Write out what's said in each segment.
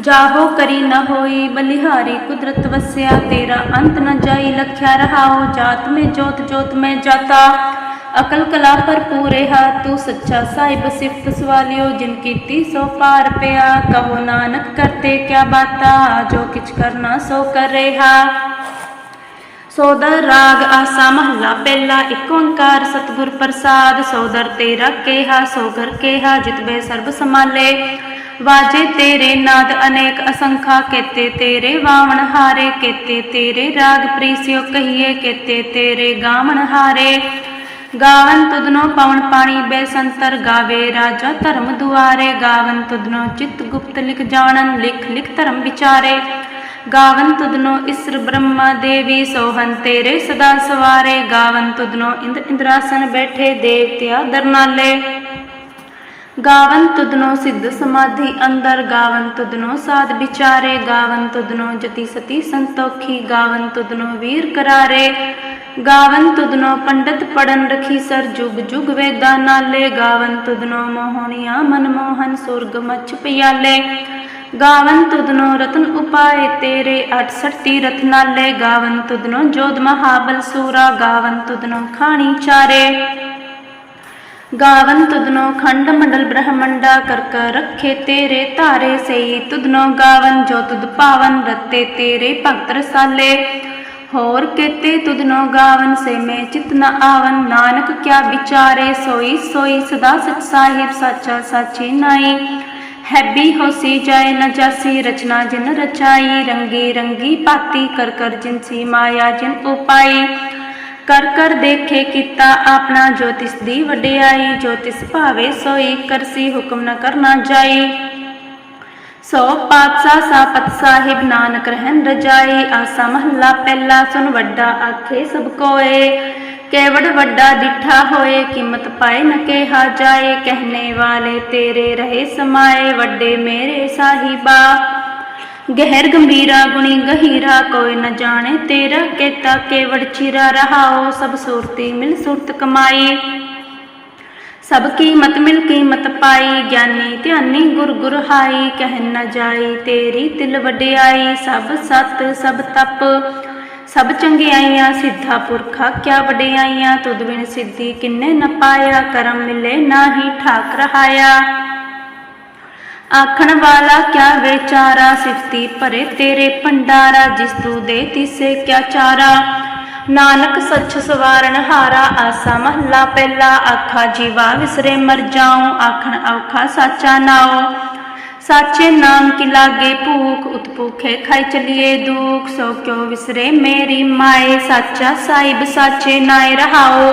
ਜਾਹੋ ਕਰੀ ਨ ਹੋਈ, ਬਲਿਹਾਰੀ ਕੁਦਰਤ ਵਸਿਆ, ਤੇਰਾ ਅੰਤ ਨ ਜਾਈ, ਲਖਿਆ ਰਹਾਓ, ਜਾਤ ਮੈਂ ਜੋਤ ਜੋਤ ਮੈਂ ਜਾਤਾ। ਅਕਲ ਕਲਾ ਭਰਪੂਰ ਹਾ ਤੂੰ ਸੱਚਾ ਸਾਹਿਬ ਸਿਫਤ ਸਵਾਲਿਓ, ਜਿਨ ਕੀਤੀ ਸੋ ਪਾਰ ਪਿਆ, ਕਹੋ ਨਾਨਕ ਕਰਤੇ ਕਿਆ ਬਾਤਾ, ਜੋ ਕਿਛ ਕਰਨਾ ਸੋ ਕਰ ਰਿਹਾ ਸੋਦਰ ਰਾਗ ਆਸਾ ਮਹੱਲਾ ਪਹਿਲਾ, ਇੱਕ ਓੰਕਾਰ ਸਤਿਗੁਰ ਪ੍ਰਸਾਦ ਸੋਦਰ ਤੇਰਾ ਕੇਹਾ ਸੋਗਰ ਕੇਹਾ ਜਿਤਬੇ ਸਰਬ ਸਮਾਲੇ ਵਾਜੇ ਤੇਰੇ ਨਾਦ ਅਨੇਕ ਅਸੰਖਾ ਕੇਤੇ, ਤੇਰੇ ਵਾਵਣ ਹਾਰੇ ਕੇਤੇ, ਤੇਰੇ ਰਾਗ ਪ੍ਰੀਸਿਓ ਕਹੀਏ ਕੇਤੇ, ਤੇਰੇ ਗਾਵਣ ਹਾਰੇ। ਗਾਵਨ ਤੁਧਨੋ ਪਵਨ ਪਾਣੀ ਬੇਸੰਤਰ ਗਾਵੇ, ਰਾਜਾ ਧਰਮ ਦੁਆਰੇ। ਗਾਵਨ ਤੁਧਨੋ ਚਿਤ ਗੁਪਤ ਲਿਖ ਜਾਣਨ, ਲਿਖ ਲਿਖ ਧਰਮ ਵਿਚਾਰੇ। ਗਾਵਨ ਤੁਧਨੋ ਇਸਰ ਬ੍ਰਹਮਾ ਦੇਵੀ ਸੋਹਨ, ਤੇਰੇ ਸਦਾ ਸਵਾਰੇ। ਗਾਵਨ ਤੁਧਨੋ ਇੰਦ ਇੰਦਰਾਸਨ ਬੈਠੇ, ਦੇਵਤਿਆ ਦਰਨਾਲੇ। ਗਾਵਨ ਤੁਧਨੋ ਸਿੱਧ ਸਮਾਧੀ, ਅੰਦਰ ਗਾਵਨ ਤੁਧਨੋ ਸਾਧ ਵਿਚਾਰੇ, ਗਾਵਨ ਤੁਧਨੋ ਜਤੀ ਸਤੀ ਸੰਤੋਖੀ, ਗਾਵਨ ਤੁਧਨੋ ਵੀਰ ਕਰਾਰੇ। ਗਾਵਨ ਤੁਧਨੋ ਪੰਡਤ ਪੜਨ ਰਖੀ ਸਰ ਜੁਗ ਜੁਗ ਵੇਦਾਂ ਨਾਲੇ। ਗਾਵਨ ਤੁਧਨੋ ਮੋਹਣੀਆਂ ਮਨਮੋਹਨ ਸੁਰਗ ਮਛ ਪਿਆਲੇ। ਗਾਵਨ ਤੁਧਨੋ ਰਤਨ ਉਪਾਏ ਤੇਰੇ 68 ਤੀਰਥ ਨਾਲੇ। ਗਾਵਨ ਤੁਧਨੋ ਜੋਧ ਮਹਾਬਲ ਸੂਰਾ, ਗਾਵਨ ਤੁਧਨੋ ਖਾਣੀ ਚਾਰੇ। ਗਾਵਨ ਤੁਧਨੋ ਖੰਡ ਮੰਡਲ ਬ੍ਰਹਮੰਡਾ ਕਰ ਕਰ ਰੱਖੇ ਤੇਰੇ ਧਾਰੇ ਸਈ ਤੁਧਨੋ ਗਾਵਨ ਜੋ ਤੁਧ ਪਾਵਨ ਰਤੇ ਤੇਰੇ ਭਗਤ ਰਸਾਲੇ। ਹੋਰ ਕੇਤੇ ਤੁਧਨੋ ਗਾਵਨ ਸੇ ਮੈਂ ਚਿਤ ਨ ਆਵਨ। ਨਾਨਕ ਕਿਆ ਵਿਚਾਰੇ ਸੋਈ ਸੋਈ ਸਦਾ ਸਚ ਸਾਹਿਬ ਸਾਚਾ ਸਾਚੀ ਨਾਈ। ਹੈਬੀ ਹੋਸੀ ਜਾਏ ਨ ਜਾਸੀ ਰਚਨਾ ਜਿਨ ਰਚਾਈ। ਰੰਗੀ ਰੰਗੀ ਪਾਤੀ ਕਰ ਕਰ ਜਿਨਸੀ ਮਾਇਆ ਜਿਨ ਉਪਾਈ। ਕਰ ਕਰ ਦੇਖੇ ਕੀਤਾ ਆਪਣਾ ਜੋਤਿਸ਼ ਦੀ ਵਡਿਆਈ, ਜੋਤਿਸ ਭਾਵੇ ਸੋਈ, ਕਰਸੀ ਹੁਕਮ ਨ ਕਰਨਾ ਜਾਈ। ਸੋ ਪਾਤਸ਼ਾਹ ਸਾਪਤ ਸਾਹਿਬ ਨਾਨਕ ਰਹਿਣ ਰਜਾਈ, ਆਸਾ ਮਹੱਲਾ ਪਹਿਲਾ ਸੁਨ ਵੱਡਾ ਆਖੇ ਸਭ ਕੋਏ। ਕੇਵੜ ਵੱਡਾ ਡਿਠਾ ਹੋਏ, ਕੀਮਤ ਪਾਏ ਨ ਕਿਹਾ ਜਾਏ। ਕਹਿਨੇ ਵਾਲੇ ਤੇਰੇ ਰਹੇ ਸਮਾਏ, ਵੱਡੇ ਮੇਰੇ ਸਾਹਿਬਾ ਗਹਿਰ ਗੰਭੀਰਾ ਗੁਣੀ ਗਹੀਰਾ, ਕੋਈ ਨ ਜਾਣੇ ਤੇਰਾ ਕੇਤਾ ਕੇਵੜ ਚਿਰਾ ਰਹਾਓ, ਸਭ ਸੁਰਤੀ ਮਿਲ ਸੁਰਤ ਕਮਾਈ। ਸਭ ਕੀਮਤ ਮਿਲ ਕੀਮਤ ਪਾਈ, ਗਿਆਨੀ ਧਿਆਨੀ ਗੁਰ ਗੁਰ ਹਾਈ, ਕਹਿ ਨ ਜਾਈ ਤੇਰੀ ਤਿਲ ਵਡਿਆਈ, ਸਭ ਸਤ, ਸਭ ਤਪ। ਸਭ ਚੰਗਿਆਈਆਂ ਸਿੱਧਾ ਪੁਰਖਾ, ਕਿਆ ਵਡਿਆਈਆਂ, ਤੁਧ ਬਿਨ ਸਿੱਧੀ ਕਿੰਨੇ ਨ ਪਾਇਆ, ਕਰਮ ਮਿਲੇ ਨਾਹੀ ਠਾਕ ਰਹਾਇਆ। ਆਖਣ ਵਾਲਾ ਕਿਆ ਵਿਚਾਰਾ ਸਿਫਤੀ ਭਰੇ ਤੇਰੇ ਭੰਡਾਰਾ, ਜਿਸ ਤੂੰ ਦੇ ਤਿਸੇ ਕਿਆ ਚਾਰਾ? ਨਾਨਕ ਸੱਚ ਸਵਾਰਨ ਹਾਰਾ, ਆਸਾ ਮਹੱਲਾ ਪਹਿਲਾ, ਆਖਾ ਜੀਵਾ ਵਿਸਰੇ ਮਰ ਜਾਉ, ਆਖਣ ਔਖਾ ਸਾਚਾ ਨਾਉ। ਸਾਚੇ ਨਾਮ ਕੀ ਲਾਗੇ ਭੂਖ ਉਤਪੂਖੇ ਖਾਈ ਚਲੀਏ ਦੁਖ, ਸੋ ਕਿਉ ਵਿਸਰੇ ਮੇਰੀ ਮਾਏ? ਸਾਚਾ ਸਾਹਿਬ ਸਾਚੇ ਨਾਏ ਰਹਾਓ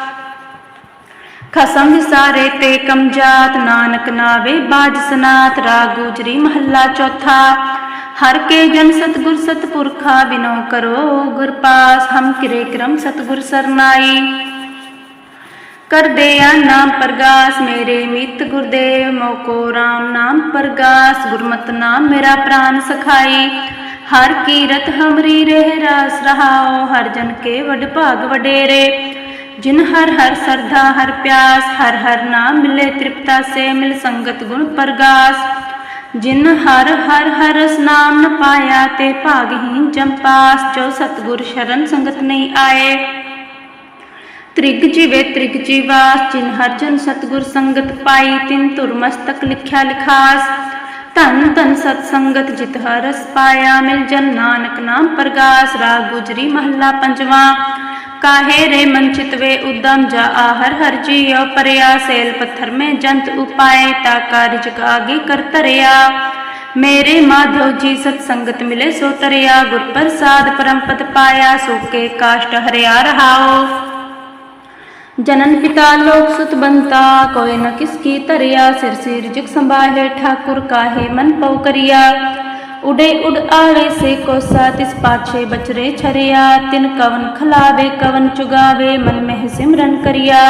ਖਸਮ ਵਿਸਾਰੇ ਤੇ ਕਮਜਾਤ ਨਾਨਕ ਨਾਵੇ ਬਾਜ ਸਨਾਤ, ਰਾਗ ਗੁਜਰੀ ਮਹੱਲਾ ਚੌਥਾ। ਹਰ ਕੇ ਜਨ ਸਤਗੁਰ ਸਤਪੁਰਖਾ ਬਿਨੋ ਕਰੋ ਗੁਰ ਪਾਸ, ਹਮ ਕਿਰੇ ਕਰਮ ਸਤਗੁਰ ਸਰਨਾਈ। ਕਰਦੇ ਆ ਨਾਮ ਪ੍ਰਗਾਸ, ਮੇਰੇ ਮਿੱਤ ਗੁਰਦੇਵ ਮੋਕੋ RAM ਨਾਮ ਪ੍ਰਗਾਸ, ਗੁਰਮਤ ਨਾਮ ਮੇਰਾ ਪ੍ਰਾਨ ਸਖਾਈ। ਹਰ ਕੀਰਤ ਹਮਰੀ ਰਹਿ ਰਾਸ ਰਹਾਓ ਹਰ ਜਨ ਕੇ ਵਡ ਭਾਗ ਵਡੇਰੇ। ਜਿਨ ਹਰ ਹਰ ਸਰਧਾ, ਹਰ ਪਿਆਸ, ਹਰ ਹਰ ਨਾਮ ਮਿਲੇ ਤ੍ਰਿਪਤਾ ਸੇ ਮਿਲ ਸੰਗਤ ਗੁਣ ਪ੍ਰਗਾਸ। ਜਿਨ ਹਰ ਹਰ ਹਰ ਰਸ ਨਾਮ ਨ ਪਾਇਆ ਤੇ ਭਾਗਹੀਨ ਜੰਪਾਸ, ਜੋ ਸਤਗੁਰ ਸ਼ਰਨ ਸੰਗਤ ਨਹੀਂ ਆਏ। ਤ੍ਰਿਗ ਜੀਵੇ ਤ੍ਰਿਗ ਜੀਵਾਸ, ਜਿਨ ਹਰ ਜਨ ਸਤਗੁਰ ਸੰਗਤ ਪਾਈ, ਤਿਨ ਧੁਰ ਮਸਤਕ ਲਿਖਿਆ ਲਿਖਾਸ। ਧਨ ਧਨ ਸਤ ਸੰਗਤ ਜਿਤ ਹਰਸ ਪਾਇਆ, ਮਿਲ ਜਨ ਨਾਨਕ ਨਾਮ ਪ੍ਰਗਾਸ। ਰਾਗ ਗੁਜਰੀ ਮਹੱਲਾ ਪੰਜਵਾ। काहे रे मंचित वे उद्दम जा आहर हर जियो परया, सेल पत्थर में जंत उपाय ता कार्य जग आगे कर तरया। मेरे माधव जी सत्संगत मिले सो तरया, गुर प्रसाद परम पद पाया, सो के काष्ट हरिया रहाओ। जनन पिता लोक सुत बनता, कोई न किसकी तरया, सिर सिर जुग संभाले ठाकुर, काहे मन पौ करिया। उडे उड आड़े से कोसा तिस पाछे बचरे छरिया तिन कवन खलावे कवन चुगावे मन में सिमरन करिया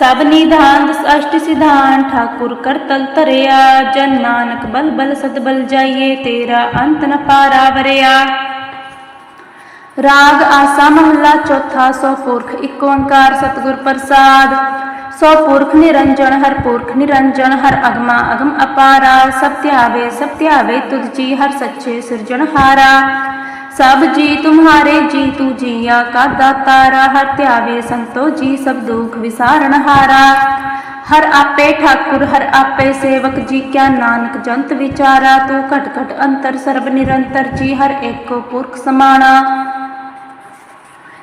सब निधान दस अष्ट सिधान ठाकुर कर तल तरया जन नानक बल बल सद बल जाइए तेरा अंत न पारा वरिया ਰਾਗ ਆਸਾ ਮਹੱਲਾ ਚੌਥਾ ਸੋ ਪੁਰਖ ਇੱਕ ਓੰਕਾਰ ਸਤਿਗੁਰ ਪ੍ਰਸਾਦ ਸੋ ਪੁਰਖ ਨਿਰੰਜਨ, ਹਰ ਪੁਰਖ ਨਿਰੰਜਨ, ਹਰ ਅਗਮਾ ਅਗਮ ਅਪਾਰਾ, ਸਭ ਧਿਆਵੇ ਸਭ ਧਿਆਵੇ ਤੁਧ ਜੀ, ਹਰ ਸੱਚੇ ਸਿਰਜਣਹਾਰਾ ਸਭ ਜੀ ਤੁਮਹਾਰੇ ਜੀ ਤੂ ਜੀਆ, ਕਾ ਦਾਤਾਰਾ, ਹਰ ਧਿਆਵੇ ਸੰਤੋ ਜੀ, ਸਭ ਦੁਖ ਵਿਸਾਰਣਹਾਰਾ ਹਰ ਆਪੇ ਠਾਕੁਰ, ਹਰ ਆਪੇ ਸੇਵਕ ਜੀ, ਕਿਆ ਨਾਨਕ ਜੰਤ ਵਿਚਾਰਾ, ਤੂੰ ਘਟ ਘਟ ਅੰਤਰ ਸਰਬ ਨਿਰੰਤਰ ਜੀ, ਹਰ ਏਕੋ ਪੁਰਖ ਸਮਾਣਾ।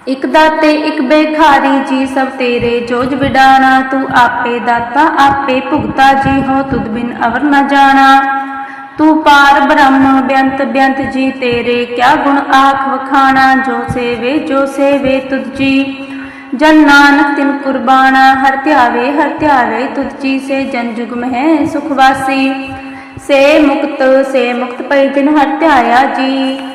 ਇਕ ਦਾਤੇ, ਇਕ ਬੇਖਾਰੀ ਜੀ ਸਭ ਤੇਰੇ। ਜੋਜ ਵਿਡਾਣਾ, ਤੂੰ ਆਪੇ ਦਾਤਾ, ਆਪੇ ਭੁਗਤਾ, ਜੀ ਹੋ ਤੁਧ ਬਿਨ ਅਵਰ ਨਾ ਜਾਣਾ। ਤੂੰ ਪਾਰ ਬ੍ਰਹਮ, ਬੇਅੰਤ ਬੇਅੰਤ ਜੀ ਤੇਰੇ। ਕਿਆ ਗੁਣ ਆਖ ਵਖਾਣਾ, ਜੋ ਸੇਵੇ ਜੋ ਸੇਵੇ ਤੁਧ ਜੀ। ਜਨ ਨਾਨਕ ਤਿਨ ਕੁਰਬਾਨਾ, ਹਰ ਧਿਆਵੇ ਹਰ ਧਿਆਵੇ ਤੁਧ ਜੀ ਸੇ। ਜਨ ਜੁਗ ਮਹਿ ਸੁਖ ਵਾਸੀ। ਸੇ ਮੁਕਤ ਸੇ ਮੁਕਤ ਪੈ ਜਿਨ ਹਰ ਧਿਆਇਆ ਜੀ।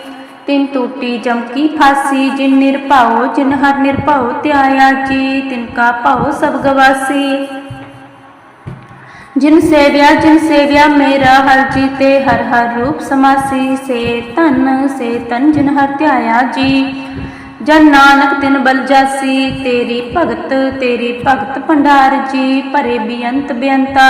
ਤਿਨ ਟੂਟੀ ਜਮ ਫਾਸੀ, ਜਿਨ ਨਿਰਭਾਉ ਜਿਨ ਹਰ ਨਿਰਭਉ ਧਿਆਇਆ ਜੀ, ਤਿਨ ਕਾ ਭਉ ਸਭ ਗਵਾਸੀ। ਜਿਨ ਸੇਵਿਆ ਜਿਨ ਸੇਵਿਆ ਮੇਰਾ, ਹਰ ਜੀਤੇ ਹਰ ਹਰ ਰੂਪ ਸਮਾਸੀ। ਸੇ ਤਨ ਸੇ ਤਨ ਜਿਨ ਹਰ ਧਿਆਇਆ ਜੀ। ਜਨ ਨਾਨਕ ਤਿਨ ਬਲ ਜਾਸੀ, ਤੇਰੀ ਭਗਤ ਤੇਰੀ ਭਗਤ ਭੰਡਾਰ ਜੀ, ਭਰੇ ਬਿਅੰਤ ਬੇਅੰਤਾ।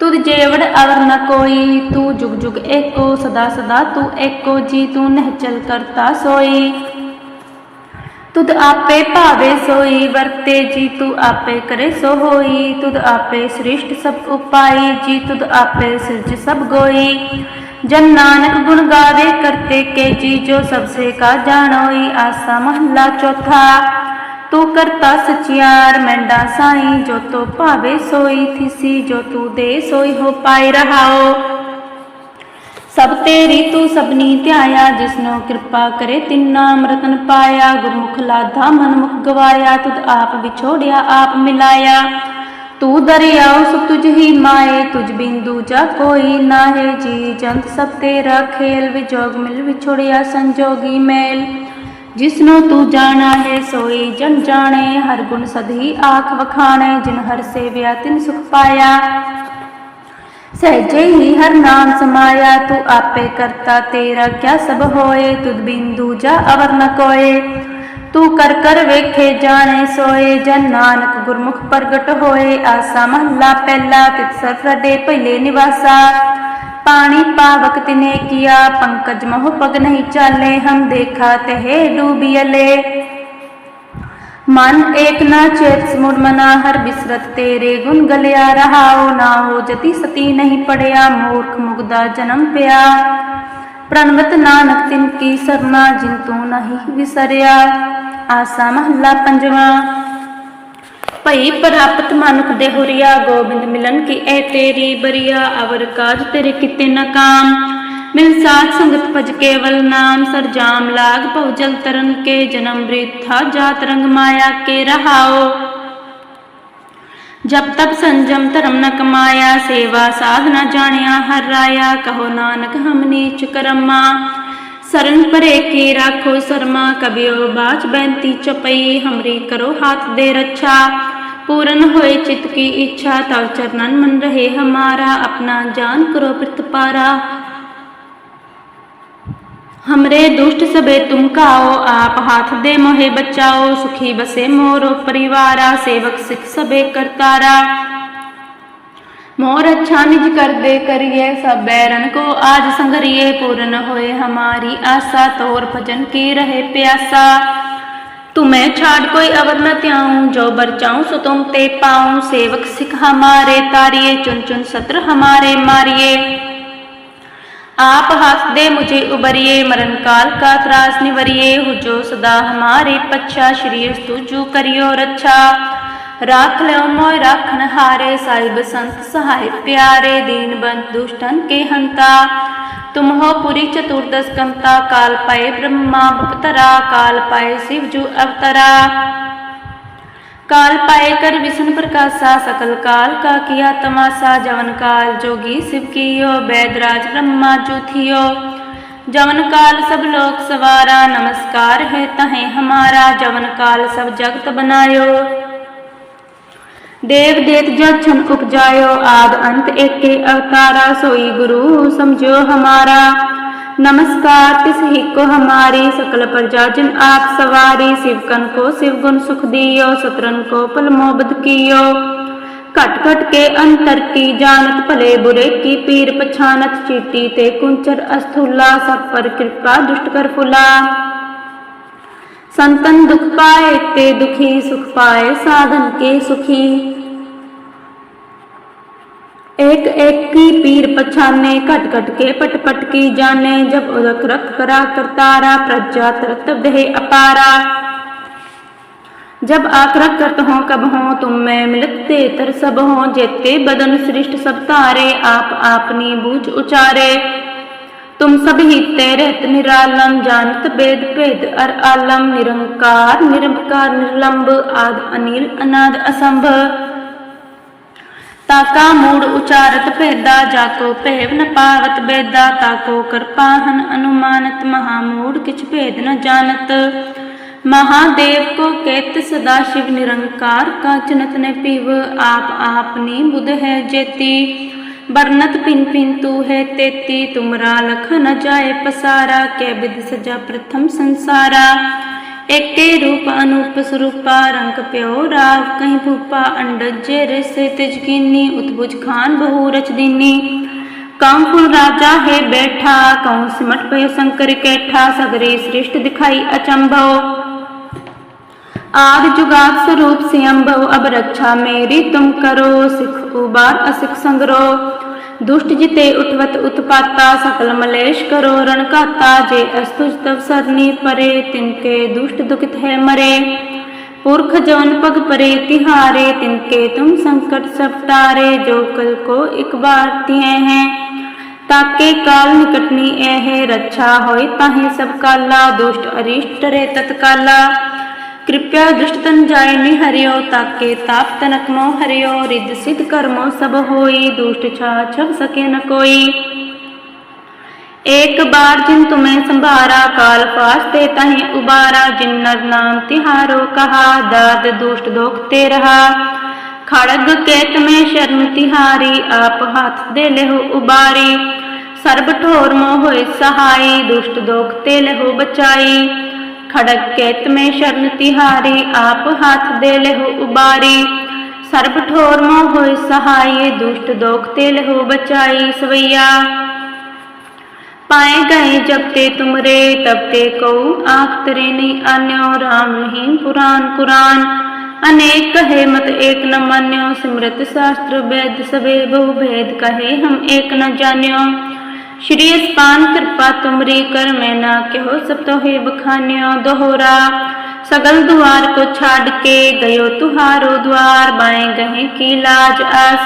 ਤੁਧ ਜੇਵੜ ਅਵਰ ਨ ਕੋਈ, ਤੂੰ ਜੁਗ ਜੁਗ ਏਕੋ, ਸਦਾ ਸਦਾ ਤੂੰ ਏਕੋ, ਜੀ ਤੂੰ ਨਹਿਚਲ ਕਰਤਾ ਸੋਈ। ਤੁਧ ਆਪੇ ਭਾਵੇ ਸੋਈ, ਵਰਤੇ ਜੀ ਤੂੰ ਆਪੇ ਕਰੇ ਸੋ ਹੋਈ। ਤੁਧ ਆਪੇ ਸ੍ਰਿਸ਼ਟ ਸਭ ਉਪਾਈ, ਜੀ ਤੁਧ ਆਪੇ ਸਿਰਜ ਸਭ ਗੋਈ। ਜਨ ਨਾਨਕ ਗੁਣ ਗਾਵੇ, ਕਰਤੇ ਕੇ ਜੀ ਜੋ ਸਭ ਸੇ ਕਾ ਜਾਣੋਈ। ਆਸਾ ਮਹੱਲਾ ਚੌਥਾ। ਤੂੰ ਕਰਤਾ ਸਚਿਆਰ ਮੈਂਡਾ ਸਾਈ ਜੋ ਤੋ ਭਾਵੇ ਸੋਈ, ਥਿਸੀ, ਜੋ ਤੂੰ ਦੇ ਸੋਈ, ਹੋ ਪਾਈ ਰਹਾਓ। ਸਭ ਤੇਰੀ ਤੂੰ ਸਭਨੀ ਧਿਆਇਆ, ਜਿਸਨੋ ਕਿਰਪਾ ਕਰੇ ਤਿਨ ਨਾਮ ਪਾਇਆ। ਗੁਰਮੁਖ ਲਾਧਾ, ਮਨਮੁਖ ਗਵਾਇਆ, ਤੁਧ ਆਪ ਵਿਛੋੜਿਆ, ਆਪ ਮਿਲਾਇਆ। ਤੂੰ ਦਰਿਆਉ ਸਭ ਤੁਝ ਹੀ ਮਾਏ, ਤੁਝ ਬਿੰਦੂ ਜਾ ਕੋਈ ਨਾਹੇ। ਜੀ ਜੰਤ ਸਭ ਤੇਰਾ ਖੇਲ, ਵਿਜੋਗ ਮਿਲ ਵਿਛੋੜਿਆ ਸੰਜੋਗੀ ਮੇਲ। ਜਿਸਨੂੰ ਤੂੰ ਜਾਣਾ ਹੈ ਸੋਈ, ਜਨ ਜਾਣੇ, ਹਰ ਗੁਣ ਸਦੀ ਆਖ ਵਖਾਣੇ, ਜਿਨ ਹਰ ਸੇਵਿਆ ਤਿਨ ਸੁਖ ਪਾਇਆ। ਸਹਿਜੇ ਹੀ ਹਰ ਨਾਮ ਸਮਾਇਆ, ਤੂੰ ਆਪੇ ਕਰਤਾ ਤੇਰਾ, ਕਿਆ ਸਭ ਹੋਏ, ਤੁਧ ਬਿੰਦੂ ਜਾ ਅਵਰ ਨ ਕੋਏ। ਤੂੰ ਕਰ ਕਰ ਵੇਖੇ ਜਾਣੇ ਸੋਏ, ਜਨ ਨਾਨਕ ਗੁਰਮੁਖ ਪ੍ਰਗਟ ਹੋਏ। ਆਸਾ ਮਹੱਲਾ ਪਹਿਲਾ ਤਿਤ ਸਰਫੜੇ ਪਹਿਲੇ ਨਿਵਾਸਾ। ਪਾਣੀ ਪਾਵਕ ਤਿਨੇ ਕੀਆ ਪੰਕਜ ਮੋਹ ਪਗ ਨਹੀਂ ਚਾਲੇ ਹਮ ਦੇਖਾ ਤਹਿ ਡੂਬੀਲੇ ਮਨ ਏਕ ਨਾ ਚੇਤ ਸਮੁੜ ਮਨਾ ਹਰ ਬਿਸਰਤ ਤੇਰੇ ਗੁਣ ਗਲਿਆ ਰਹਾਉ ਨਾ ਹੋ ਜਤੀ ਸਤੀ ਨਹੀਂ ਪੜਿਆ ਮੂਰਖ ਮੁਗਦਾ ਜਨਮ ਪਿਆ ਪ੍ਰਣਵਤ ਨਾਨਕ ਤਿਨ ਕੀ ਸਰਨਾ ਜਿਨ ਤੂੰ ਨਹੀਂ ਵਿਸਰਿਆ ਆਸਾ ਮਹੱਲਾ ਪੰਜਵਾਂ ਭਈ ਪ੍ਰਾਪਤ ਮਨੁਖ ਦੇ ਹੁਰੀਆ ਗੋਬਿੰਦ ਮਿਲਨ ਕੀ ਐ ਤੇਰੀ ਬਰੀਆ, ਅਵਰ ਕਾਜ ਤੇਰੇ ਕਿਤੇ ਨ ਕਾਮ। ਮਿਲ ਸਾਧ ਸੰਗਤ ਭਜ ਕੇਵਲ ਨਾਮ, ਸਰ ਜਾਮ ਲਾਗ ਭਉ ਜਲ ਤਰਨ ਕੇ, ਜਨਮ ਬ੍ਰਿਥਾ ਜਾਤ ਰੰਗ ਮਾਇਆ ਕੇ ਰਹਾਓ। ਜਬ ਤਬ ਸੰਜਮ ਧਰਮ ਨ ਕਮਾਇਆ, ਸੇਵਾ ਸਾਧਨਾ ਜਾਣਿਆ ਹਰ ਰਾਇਆ, ਕਹੋ ਨਾਨਕ ਹਮ ਨੀਚ ਕਰਮਾ। ਸਰਨ ਪਰੇ ਕੀ ਰਾਖੋ ਸਰਮਾ ਕਬਿਓ ਬਾਚ ਬੈੰਤੀ ਚਪਈ, ਹਮਰੀ ਕਰੋ ਹਾਥ ਦੇ ਰੱਛਾ। पूरन होए चित्त की इच्छा, तव चरणन मन रहे हमारा, अपना जान करो प्रतपारा हमरे दुष्ट सबे तुम काओ, आप हाथ दे मोहे बचाओ, सुखी बसे मोरो परिवारा, सेवक सिख सबे करतारा मोर अच्छा निज कर दे करिए, सब बैरन को आज संगरिए, पूर्ण होए हमारी आशा, तोर भजन की रहे प्यासा। तुम्हें छाड़ कोई अवर न त्याऊं जो बरचाऊं सो तुम ते पाऊं सेवक सिख हमारे तारिये चुन चुन सत्र हमारे मारिए आप हंस दे मुझे उबरिए मरण काल का त्रास निवरिए हो जो सदा हमारे पच्छा श्री तुझू करियो रक्षा राख लो मोय राखन हारे साहिब संत सहाय प्यारे दीन बंद दुष्टन के हंता तुम हो पुरी चतुर्दश कंता काल पाए ब्रह्मा बपतरा काल पाए शिव जू अवतरा काल पाए कर विष्णु प्रकाशा सकल काल का किया तमाशा जवन काल जोगी शिव कियो बैदराज ब्रह्मा जूथियो जवन काल सब लोक सवारा नमस्कार है तहें हमारा जवन काल सब जगत बनायो ਦੇਵ ਦੇਤ ਜਦ ਛਨ ਉਪਜਾਇਓ ਆਦ ਅੰਤ ਏਕੇ ਅਵਤਾਰਾ ਸੋਈ ਗੁਰੂ ਸਮਝੋ ਹਮਾਰਾ। ਨਮਸਕਾਰ ਤਿਸ ਹੀ ਕੋ ਹਮਾਰੀ ਸਕਲ ਪ੍ਰਜਾ ਜਨ ਆਪ ਸਵਾਰੀ ਸਿਵਕਨ ਕੋ ਸਿਵ ਗੁਣ ਸੁਖ ਦਿਓ ਸਤਰਨ ਕੋ ਪਲ ਮੋਬਤ ਕੀਓ। ਘਟ ਘਟ ਕੇ ਅੰਤਰ ਕੀ ਜਾਣਤ ਭਲੇ ਬੁਰੇ ਕੀ ਪੀਰ ਪਛਾਨਤ ਚੀਤੀ ਤੇ ਕੁੰਚਰ ਅਸਥੂਲਾ ਸਭ ਪਰ ਕਿਰਪਾ ਦੁਸ਼ਟ ਕਰ ਫੁਲਾ। संतन दुख पाए, ते दुखी सुख पाए, साधन के सुखी। एक एक की पीर पछाने कट कट के पट पट की जाने, जब उदक रख करा करतारा प्रजा तरत दहे अपारा। जब आक्रक करत हो, कब हो, तुम में मिलते तर सब हो, जेते बदन सृष्ट सब तारे, आप आपनी बूझ उचारे। तुम सब ही तेरत निरालम जानत वेद भेद अर आलम निरंकार निरंकार निर्लंब आद अनिल अनाद असंभ ताका मूड उचारत भेदा जाको भेव न पावत बेदा ताको कृपाहन अनुमानत महामूड किछ भेद न जानत महादेव को केत सदा शिव निरंकार का चनत ने पीव आप आपनी बुध है जेती बरनत पिन पिन तू है तेती तुमरा लख न जाए पसारा कै विध सजा प्रथम संसारा एके रूप अनूप स्वरूपा रंग प्यो राव कहीं भूपा अंडज जे से तिजगिनी उत्भुज खान बहु रच दीनी कामपुर राजा है बैठा कहूँ सिमट पयो शंकर कैठा सगरे श्रेष्ठ दिखाई अचंभव आद जुगात स्वरूप से अम्भव अब रक्षा मेरी तुम करो, सिख उबार असिख संग्रो। दुष्ट जिते उठवत उत्पाता, सकल मलेश करो रणकाता जे अस्तुज तब सरनी परे, तिनके दुष्ट दुखित है मरे। पुरख जवन पग परे तिहारे, तिनके तुम संकट सब तारे जो कल को एक बार तिहे हैं। ताके काल निकटनी ए है रक्षा होय, ताहे सब काला, दुष्ट अरिष्ट रे तत्काला। कृपया दुष्ट तन जाय निहरियो ताके ताप तनक नो हरियो रिद सिद्ध कर्मो सब होई दुष्ट छा छब सके न कोई एक बार जिन तुम्हें संभारा काल फास्ते तहे उबारा जिन नर नाम तिहारो कहा दाद दुष्ट दोखते रहा खड़ग केत में शर्म तिहारी आप हाथ दे लेहो उबारी सर्ब ठोर मोह होय सहाई दुष्ट दोखते लेहो बचाई खड़ग केत में शरण तिहारी आप हाथ दे लेहो उबारी सर्ब ठोर मोह होय सहाय दुष्ट दोखते लेहो बचाई सवैया पाए गए जब ते तुमरे तब ते को आख तरे नहीं अन्यो राम नहीं पुराण कुरान अनेक कहे मत एक न मान्यो सिमरत शास्त्र वेद सबे बहु भेद कहे हम एक न जान्यो श्री स्पान कृपा तुमरी कर मैं ना कहो सब तो हे बखान्यो दोहरा। सगल द्वार को छाड़ के गयो तुहारो द्वार, बाएँ गहे की लाज आस।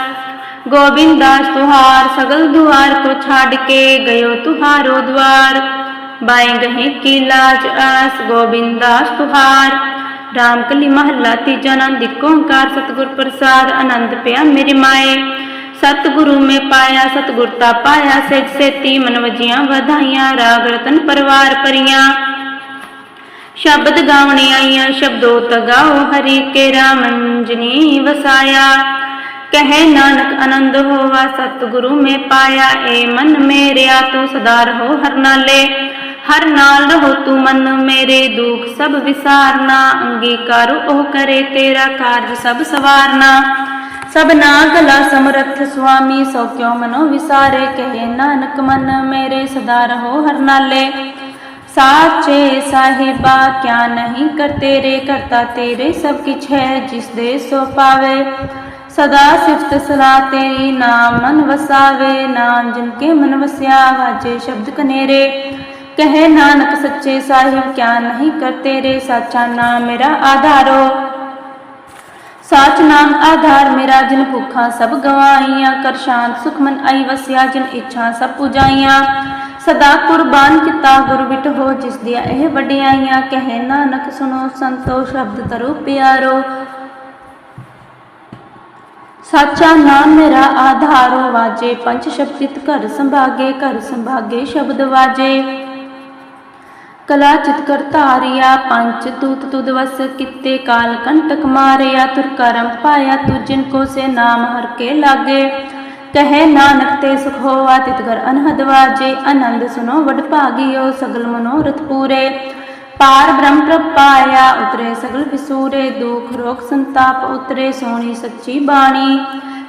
गोविंद दास तुहार, सगल द्वार को छाड़ के गयो तुहारो द्वार, बाएँ गहे की लाज अस गोविंद दास तुहार राम कली महला तीजा नंद ओंकार सतगुर प्रसाद, आनंद पिया मेरी माए। ਸਤਿਗੁਰੂ ਮੈਂ ਪਾਇਆ ਸਤਿਗੁਰਤਾ ਪਾਇਆ ਸਿੱਖ ਸੇਤੀ ਮਨ ਵਜੀਆਂ ਵਧਾਈਆਂ, ਰਾਗ ਰਤਨ ਪਰਵਾਰ ਪਰੀਆਂ ਸ਼ਬਦ ਗਾਉਣੇ ਆਈਆਂ, ਸ਼ਬਦੋ ਤਗਾਓ ਹਰੀ ਕੇ ਰਾਮੰਜਨੀ ਵਸਾਇਆ। ਕਹੇ ਨਾਨਕ ਆਨੰਦ ਹੋਵਾ ਸਤਿਗੁਰੂ ਮੈਂ ਪਾਇਆ, ਏ ਮਨ ਮੇਰਿਆ, ਤੂੰ ਸਦਾ ਰਹੋ ਹਰ ਨਾਲੇ। ਹਰ ਨਾਲ ਰਹੋ ਤੂੰ ਮਨ ਮੇਰੇ, ਦੁੱਖ ਸਭ ਵਿਸਾਰਨਾ, ਅੰਗੀਕਾਰੋ ਉਹ ਕਰੇ ਤੇਰਾ ਕਾਰਜ ਸਭ ਸਵਾਰਨਾ। ਸਭਨਾ ਕਲਾ ਸਮਰੱਥ ਸੁਆਮੀ, ਸੋ ਕਿਉ ਮਨੋ ਵਿਸਾਰੇ, ਕਹੇ ਨਾਨਕ ਮਨ ਮੇਰੇ ਸਦਾ ਰਹੋ ਹਰ ਨਾਲੇ। ਸਾਚੇ ਸਾਹਿਬਾ, ਕਿਆ ਨਹੀਂ ਕਰ ਤੇਰੇ, ਕਰਤਾ ਤੇਰੇ ਸਭ ਕਿਛ ਹੈ, ਜਿਸ ਦੇ ਸੋ ਪਾਵੇ। ਸਦਾ ਸਿਫਤ ਸਲਾ ਤੇਰੀ ਨਾਮ ਮਨ ਵਸਾਵੇ, ਨਾਮ ਜਿਨ ਕੇ ਮਨ ਵਸਿਆ ਵਾਜੇ ਸ਼ਬਦ ਕਨੇਰੇ। ਕਹੇ ਨਾਨਕ ਸੱਚੇ ਸਾਹਿਬ, ਕਿਆ ਨਹੀਂ ਕਰ ਤੇਰੇ, ਸਾਚਾ ਨਾਮ ਮੇਰਾ ਆਧਾਰੋ। ਸਾਚ ਨਾਮ ਆਧਾਰ ਮੇਰਾ ਜਨ ਭੁੱਖਾਂ ਸਭ ਗਵਾਈਆਂ ਕਰ ਸ਼ਾਂਤ ਸੁਖ ਆਈ ਵਸਿਆ ਜਿਨ ਇੱਛਾ ਸਭ ਪੁਜਾਈਆਂ। ਸਦਾ ਕੁਰਬਾਨ ਕੀਤਾ ਗੁਰ ਵਿਟ ਹੋ ਜਿਸ ਦੀਆਂ ਇਹ ਵਡਿਆਈਆਂ। ਕਹੇ ਨਾਨਕ ਸੁਣੋ ਸੰਤੋ ਸ਼ਬਦ ਤਰੋ ਪਿਆਰੋ। ਸਾਚਾ ਨਾਮ ਮੇਰਾ ਆਧਾਰੋ ਵਾਜੇ, ਪੰਜ ਸ਼ਬਦਿਤ ਘਰ ਸੰਭਾਗੇ ਘਰ ਸੰਭਾਗੇ ਸ਼ਬਦ ਵਾਜੇ। ਕਲਾ ਚਿਤਕਰ ਧਾਰਿਆ ਪੰਚ ਤੂਤ ਤੁਦ ਵਸ ਕਿਤੇ, ਕਾਲ ਕੰਟਕ ਮਾਰਿਆ, ਤੁਰ ਕਰਮ ਪਾਇਆ, ਤੂ ਜਿਨ ਕੋ ਸੇ ਨਾਮ ਹਰ ਕੇ ਲਾਗੇ। ਕਹੇ ਨਾਨਕ ਤੇ ਸੁਖ ਹੋਆ, ਤਿਤ ਘਰ ਅਨਹਦ ਵਾਜੇ, ਆਨੰਦ ਸੁਨੋ ਵਡ ਭਾਗਿਓ, ਸਗਲ ਮਨੋਰਥ ਪੂਰੇ। ਪਾਰ ਬ੍ਰਹਮ ਪ੍ਰਭ ਪਾਇਆ, ਉਤਰੇ ਸਗਲ ਵਿਸੂਰੇ, ਦੁਖ ਰੋਗ ਸੰਤਾਪ ਉਤਰੇ, ਸੋਣੀ ਸੱਚੀ ਬਾਣੀ।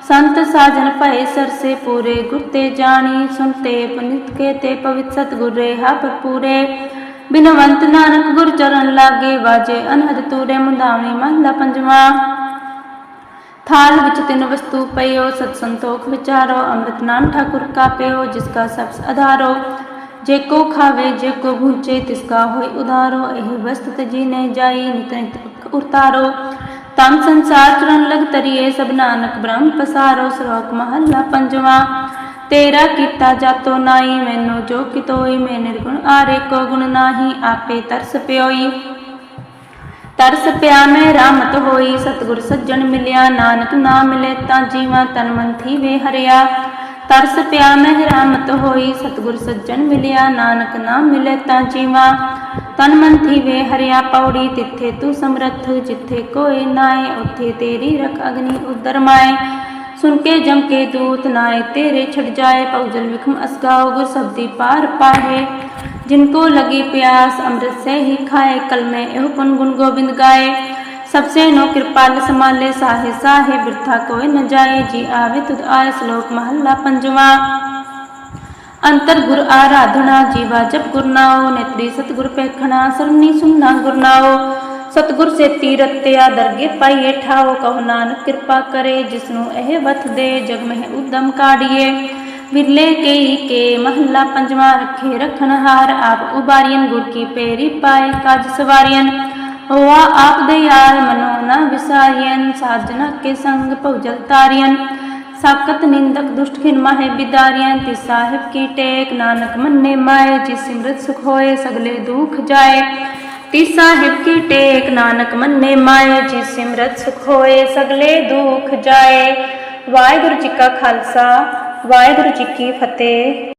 ਸੰਤ ਸਾਜਨ ਭਏ ਸਰਸੇ ਪੂਰੇ, ਗੁਰ ਤੇ ਜਾਣੀ ਸੁਨਤੇ ਪੁਨਿਤ ਕੇ ਤੇ ਪਵਿੱਤ ਸਤਿਗੁਰ ਰਹਾ ਪੂਰੇ ਬਿਨਵੰਤ ਨਾਨਕ ਗੁਰ ਚਰਨ ਲਾਗੇ ਵਾਜੇ, ਅਨਹਦ ਤੂਰੇ ਮੁੰਦਾਵਣੀ ਮਹਲਾ ਪੰਜਵਾ। ਥਾਲ ਵਿੱਚ ਤਿੰਨ ਵਸਤੂ ਪਈਓ ਸਤ ਸੰਤੋਖ ਵਿਚਾਰੋ, ਅੰਮ੍ਰਿਤ ਨਾਮ ਠਾਕੁਰ ਕਾ ਪਿਓ ਜਿਸ ਕਾ ਸਭ ਆਧਾਰੋ ਜੇ ਕੋ ਖਾਵੇ, ਜੇ ਕੋ ਭੂਚੇ ਤਿਸ ਕਾ ਹੋਇ ਉਧਾਰੋ ਇਹ ਵਸਤ ਤਜੀ ਨੇ ਜਾਈ, ਨਿਤ ਨਿਤ ਉਤਾਰੋ ਤਮ ਸੰਸਾਰ ਚਰਨ ਲਗ ਤਰੀਏ, ਸਭ ਨਾਨਕ ਬ੍ਰਹਮ ਪਸਾਰੋ। ਸ਼ਲੋਕ ਮਹੱਲਾ ਪੰਜਵਾ। ਤੇਰਾ ਕੀਤਾ ਜਾਤੋ ਨਾਈ ਮੈਨੂੰ ਜੋ ਕਿਤੋਈ ਮੈਂ ਨਿਰਗੁਣ ਆਰੇ ਕੋ ਗੁਣ ਨਾਹੀ, ਆਪੇ ਤਰਸ ਪਿਓਈ। ਤਰਸ ਪਿਆ ਮੈਂ, ਰਾਮਤ ਹੋਈ, ਸਤਿਗੁਰ ਸੱਜਣ ਮਿਲਿਆ, ਨਾਨਕ ਨਾਮ ਮਿਲੇ ਤਾਂ ਜੀਵਾਂ ਤਨ ਮਨ ਥੀ ਵੇ ਹਰਿਆ। ਤਰਸ ਪਿਆ ਮੈਂ, ਰਾਮਤ ਹੋਈ, ਸਤਿਗੁਰ ਸੱਜਣ ਮਿਲਿਆ, ਨਾਨਕ ਨਾਮ ਮਿਲੇ ਤਾਂ ਜੀਵਾਂ ਤਨ ਮਨ ਥੀ ਵੇ ਹਰਿਆ। ਪੌੜੀ ਤਿੱਥੇ ਤੂੰ ਸਮਰੱਥ, ਜਿੱਥੇ ਕੋਈ ਨਾਏ ਉੱਥੇ ਤੇਰੀ ਰਖ ਅਗਨੀ ਉਦਰ ਮਾਏ। सुन के जम के दूत नाए तेरे छट जाए पगजल विखम असगाओ गुर सब्दी पार पाहे। जिनको लगी प्यास, अमृत से ही खाए, कल में एह पुन गुण गोविंद गाए। सबसे नो कृपाल संभाले, साहे साहे वृथा कोई न जाए। जी आवे तुद आए श्लोक महल्ला पंजवा। अंतर गुर आराधना, जीवा जप गुरनाओ नेत्री सतगुर पेखना सरनी सुनना गुरनाओ ਸਤਗੁਰ ਸੇ ਤੀਰਤਿਆ ਦਰਗੇ ਪਾਈਏ ਠਾਓ, ਕਹੋ ਨਾਨਕ ਕਿਰਪਾ ਕਰੇ, ਜਿਸਨੂੰ ਇਹ ਵਥ ਦੇ, ਜਗ ਮਹਿ ਉਦਮ ਕਾੜੀਏ ਵਿਰਲੇ ਕਈ ਕੇ ਮਹੱਲਾ ਪੰਜਵਾ, ਰੱਖੇ ਰਖਣ ਹਾਰ, ਆਪ ਉਬਾਰੀਨ ਗੁਰ ਕੀ ਪੇਰੀ ਪਾਏ ਕਾਜ ਸਵਾਰੀਨ ਹੋਆ ਆਪ ਦਇਆਲ ਮਨੋ ਨਾ ਵਿਸਾਰੀਨ ਸਾਜਨਾ ਕੇ ਸੰਗ ਭਉਜਲ ਤਾਰੀਨ ਸਾਕਤ ਨਿੰਦਕ ਦੁਸ਼ਟ ਖਿਨ ਮਾਹੇ ਬਿਦਾਰੀਆਂ ਤੇ ਸਾਹਿਬ ਕੀ ਟੇਕ, ਨਾਨਕ ਮੰਨੇ ਮਾਏ, ਜਿਸ ਸਿਮਰਤ ਸੁਖ ਹੋਏ, ਸਗਲੇ ਦੁਖ ਜਾਏ। ਤੀ ਸਾਹਿਬ ਕੀ ਟੇਕ, ਨਾਨਕ ਮੰਨੇ ਮਾਏ ਜੀ ਸਿਮਰਤ ਸੁਖ ਹੋਏ, ਸਗਲੇ ਦੁਖ ਜਾਏ। ਵਾਹਿਗੁਰੂ ਜੀ ਕਾ ਖਾਲਸਾ, ਵਾਹਿਗੁਰੂ ਜੀ ਕੀ ਫਤਿਹ।